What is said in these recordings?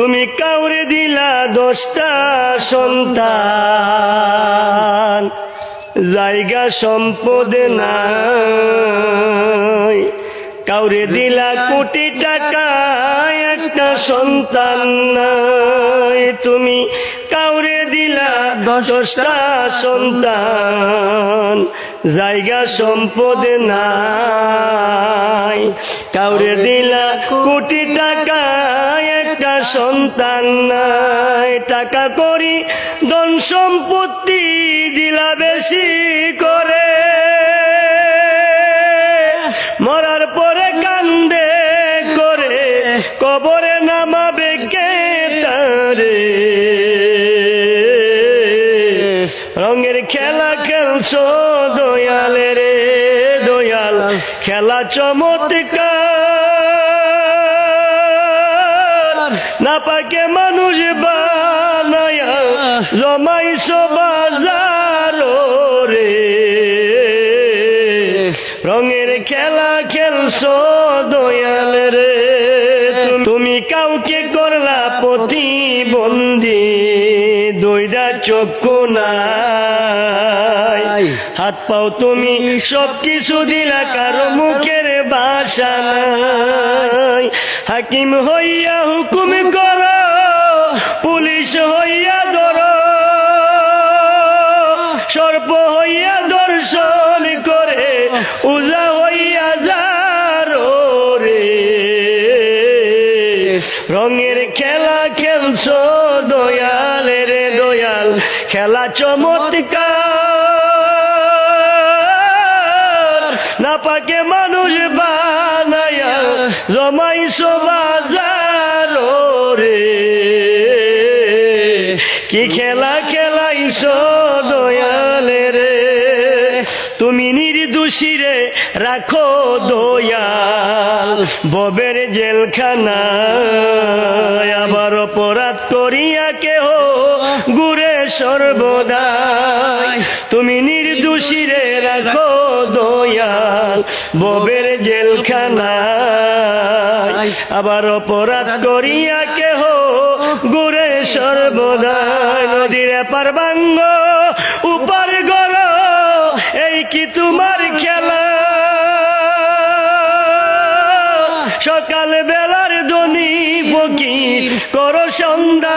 তুমি কাউরে দিলা দশটা সন্তান, জায়গা সম্পদ নাই। কাউরে দিলা কোটি টাকা একটা সন্তান নাই। তুমি কাউরে দিলা দশটা সন্তান, জায়গা সম্পদ নাই। কাউরে দিলা কোটি টাকা সন্তান নাই, টাকা করি, ধন সম্পত্তি দিলা বেশি করে। মরার পরে কান্দে করে, কবরে নামাবে কে তারে? রঙের খেলা খেলছো দয়ালে রে, দয়াল, খেলা চমৎকার না পাকে মানুষ বানায়া জমাইছো বাজার রে। রঙের খেলা খেলছো দয়াল রে। তুমি কাউকে করলা প্রতিবন্ধী দইটা চক্ষু নাই। হাত পাও তুমি সব কিছু দিলা কারও মুখের বাসা নাই। হাকিম হইয়া হুকুম করো, পুলিশ হইয়া ধরো। সর্প হইয়া দর্শন করে, উজা হইয়া যারো রে। রঙের খেলা খেলছো দয়াল রে দয়াল, খেলা চমৎকার। না পাকে মানুষ বানায়া জমাইছো বাজার রে। কি খেলা খেলাইছো দয়ালে রে। তুমি নির্দোষী রে, রাখো দয়াল। ববের জেলখানা আবার অপরাধ করিয়া কেহ গুরে সর্বদাই। তুমি নির্দোষী রে, রাখো দয়াল। ববের জেলখানা আবার অপরাধ করিয়া কেহ গুরে সর্বদা নদীর পারবাঙ্গ উপর গর এই কি তোমার খেলা? সকাল বেলার দনি ফকির কর সন্ধ্যা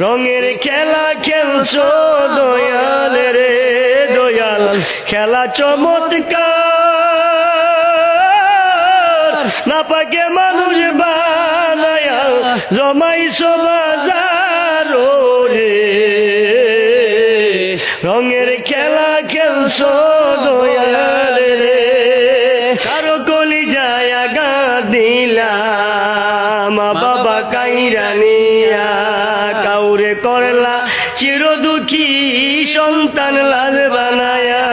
রঙের খেলা খেলছো দয়াল রে দয়াল। খেলা চমৎকার। না পাকে মানুষ বানায়া জমাইছো বাজার রে। রঙের খেলা খেলছো দয়াল রে। কারও কলি যায় আগা মা বাবা কাইরা নিয়া কাউরে চির দুঃখী সন্তান লাজ বানায়া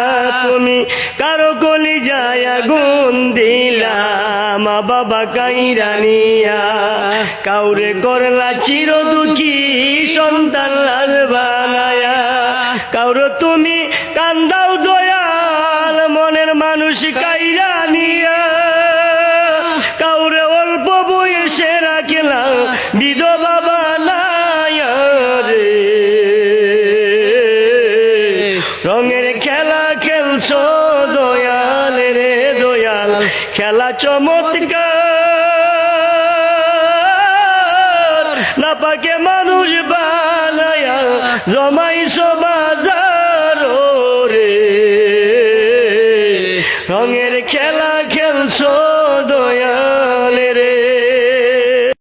তুমি কারও কলি যায় আগুন দিলাম মা বাবা কাইরা নিয়া। কাউরে করলা চির দুঃখী সন্তান লাজ বানায়া। কাউরে তুমি কান্দাও দয়াল, মনের মানুষ কাইরা নিয়া। কাউরে অল্প বয়সে রাখলাম বিধবা রঙের খেলা খেলছো দয়াল রে দয়াল। খেলা চমৎকার। না পাকে মানুষ বানায়া জমাইছো বাজার রে। রঙের খেলা খেলছো